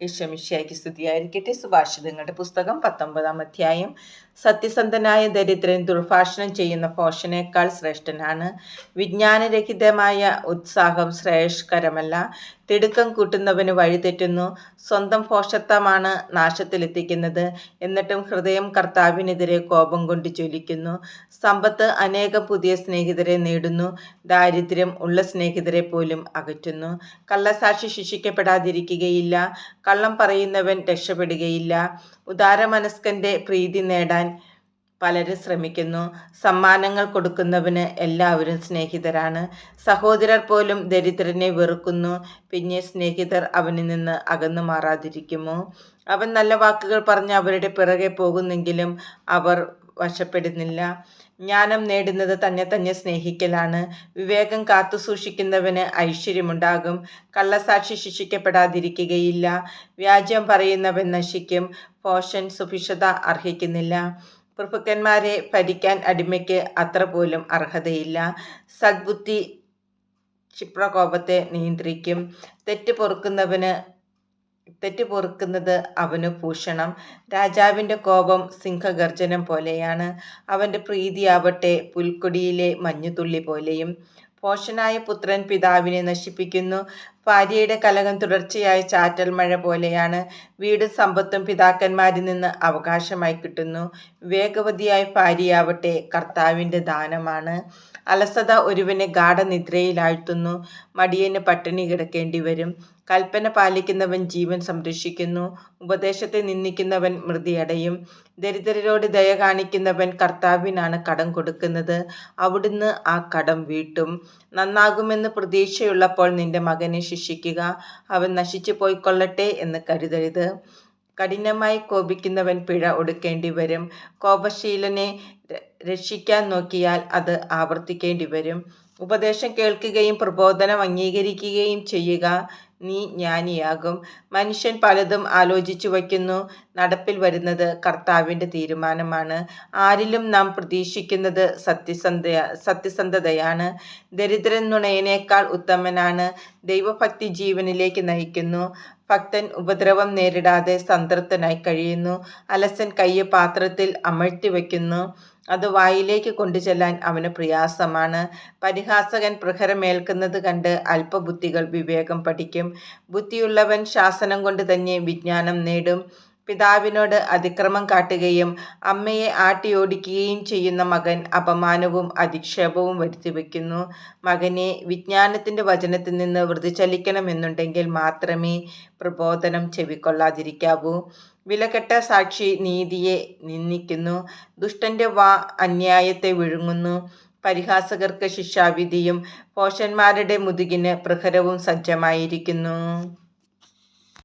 ഈശ്വമിഷ്യായ്ക്ക് സ്തുതിയായിരിക്കട്ടെ. സുഭാഷിതങ്ങളുടെ പുസ്തകം പത്തൊമ്പതാം അധ്യായം സത്യസന്ധനായ ദരിദ്രൻ ദുർഭാഷണം ചെയ്യുന്ന പോഷനേക്കാൾ ശ്രേഷ്ഠനാണ്. വിജ്ഞാനരഹിതമായ ഉത്സാഹം ശ്രേഷ്കരമല്ല തിടുക്കം കൂട്ടുന്നവന് വഴിതെറ്റുന്നു സ്വന്തം പോഷത്വമാണ് നാശത്തിലെത്തിക്കുന്നത്. എന്നിട്ടും ഹൃദയം കർത്താവിനെതിരെ കോപം കൊണ്ട് ജ്വലിക്കുന്നു. സമ്പത്ത് അനേകം പുതിയ സ്നേഹിതരെ നേടുന്നു. ദാരിദ്ര്യം ഉള്ള സ്നേഹിതരെ പോലും അകറ്റുന്നു. കള്ളസാക്ഷി ശിക്ഷിക്കപ്പെടാതിരിക്കുകയില്ല. കള്ളം പറയുന്നവൻ രക്ഷപ്പെടുകയില്ല. ഉദാരമനസ്കന്റെ പ്രീതി നേടാൻ പലരും ശ്രമിക്കുന്നു. സമ്മാനങ്ങൾ കൊടുക്കുന്നവന് എല്ലാവരും സ്നേഹിതരാണ്. സഹോദരർ പോലും ദരിദ്രനെ വെറുക്കുന്നു. പിന്നെ സ്നേഹിതർ അവനിൽ നിന്ന് അകന്നു മാറാതിരിക്കുമോ? അവൻ നല്ല വാക്കുകൾ പറഞ്ഞ് അവരുടെ പിറകെ പോകുന്നെങ്കിലും അവർ വശപ്പെടുന്നില്ല. ജ്ഞാനം നേടുന്നത് തന്നെ തന്നെ സ്നേഹിക്കലാണ്. വിവേകം കാത്തു സൂക്ഷിക്കുന്നവന് ഐശ്വര്യമുണ്ടാകും. കള്ളസാക്ഷി ശിക്ഷിക്കപ്പെടാതിരിക്കുകയില്ല. വ്യാജ്യം പറയുന്നവൻ നശിക്കും. പോഷൻ സുഭിക്ഷത അർഹിക്കുന്നില്ല. പ്രഭുക്കന്മാരെ ഭരിക്കാൻ അടിമയ്ക്ക് അത്ര പോലും അർഹതയില്ല. സദ്ബുദ്ധി ക്ഷിപ്രകോപത്തെ നിയന്ത്രിക്കും. തെറ്റ് പൊറുക്കുന്നവന് തെറ്റ് പൊറുക്കുന്നത് അവന് ഭൂഷണം രാജാവിന്റെ കോപം സിംഹഗർജനം പോലെയാണ്. അവന്റെ പ്രീതിയാവട്ടെ പുൽക്കൊടിയിലെ മഞ്ഞുതുള്ളി പോലെയും. പോഷനായ പുത്രൻ പിതാവിനെ നശിപ്പിക്കുന്നു. ഭാര്യയുടെ കലകം തുടർച്ചയായ ചാറ്റൽ മഴ പോലെയാണ്. വീടും സമ്പത്തും പിതാക്കന്മാരിൽ നിന്ന് അവകാശമായി കിട്ടുന്നു. വേഗവതിയായ ഭാര്യയാവട്ടെ കർത്താവിന്റെ ദാനമാണ്. അലസത ഒരുവനെ ഗാഠനിദ്രയിലാഴ്ത്തുന്നു മടിയന് പട്ടിണി കിടക്കേണ്ടി വരും. കൽപ്പന പാലിക്കുന്നവൻ ജീവൻ സംരക്ഷിക്കുന്നു. ഉപദേശത്തെ നിന്ദിക്കുന്നവൻ മൃതിയടയും. ദരിദ്രരോട് ദയ കാണിക്കുന്നവൻ കർത്താവിനാണ് കടം കൊടുക്കുന്നത്. അവിടുന്ന് ആ കടം വീട്ടും. നന്നാകുമെന്ന് പ്രതീക്ഷയുള്ളപ്പോൾ നിന്റെ മകനെ ശിക്ഷിക്കുക. അവൻ നശിച്ചു പോയിക്കൊള്ളട്ടെ എന്ന് കരുതരുത്. കഠിനമായി കോപിക്കുന്നവൻ പിഴ ഒടുക്കേണ്ടി വരും കോപശീലനെ രക്ഷിക്കാൻ നോക്കിയാൽ അത് ആവർത്തിക്കേണ്ടി വരും ഉപദേശം കേൾക്കുകയും പ്രബോധനം അംഗീകരിക്കുകയും ചെയ്യുക. നീ ജ്ഞാനിയാകും. മനുഷ്യൻ പലതും ആലോചിച്ചു വയ്ക്കുന്നു. നടപ്പിൽ വരുന്നത് കർത്താവിന്റെ തീരുമാനമാണ്. ആരിലും നാം പ്രതീക്ഷിക്കുന്നത് സത്യസന്ധ സത്യസന്ധതയാണ്. ദരിദ്രൻ നുണയനേക്കാൾ ഉത്തമനാണ്. ദൈവഭക്തി ജീവനിലേക്ക് നയിക്കുന്നു. ഭക്തൻ ഉപദ്രവം നേരിടാതെ സംതൃപ്തനായി കഴിയുന്നു. അലസൻ കയ്യ് പാത്രത്തിൽ അമഴ്ത്തി വയ്ക്കുന്നു. അത് വായിലേക്ക് കൊണ്ടുചെല്ലാൻ അവന് പ്രയാസമാണ്. പരിഹാസകൻ പ്രഹരമേൽക്കുന്നത് കണ്ട് അല്പബുദ്ധികൾ വിവേകം പഠിക്കും. ബുദ്ധിയുള്ളവൻ ശാസനം കൊണ്ട് തന്നെ വിജ്ഞാനം നേടും. പിതാവിനോട് അതിക്രമം കാട്ടുകയും അമ്മയെ ആട്ടിയോടിക്കുകയും ചെയ്യുന്ന മകൻ അപമാനവും അധിക്ഷേപവും വരുത്തിവെക്കുന്നു. മകനെ വിജ്ഞാനത്തിന്റെ വചനത്തിൽ നിന്ന് വൃതിചലിക്കണമെന്നുണ്ടെങ്കിൽ മാത്രമേ പ്രബോധനം ചെവിക്കൊള്ളാതിരിക്കാവൂ. വിലകെട്ട സാക്ഷി നീതിയെ നിന്ദിക്കുന്നു. ദുഷ്ടന്റെ വാ അന്യായത്തെ വിഴുങ്ങുന്നു. പരിഹാസകർക്ക് ശിക്ഷാവിധിയും പോഷന്മാരുടെ മുതുകിന് പ്രഹരവും സജ്ജമായിരിക്കുന്നു.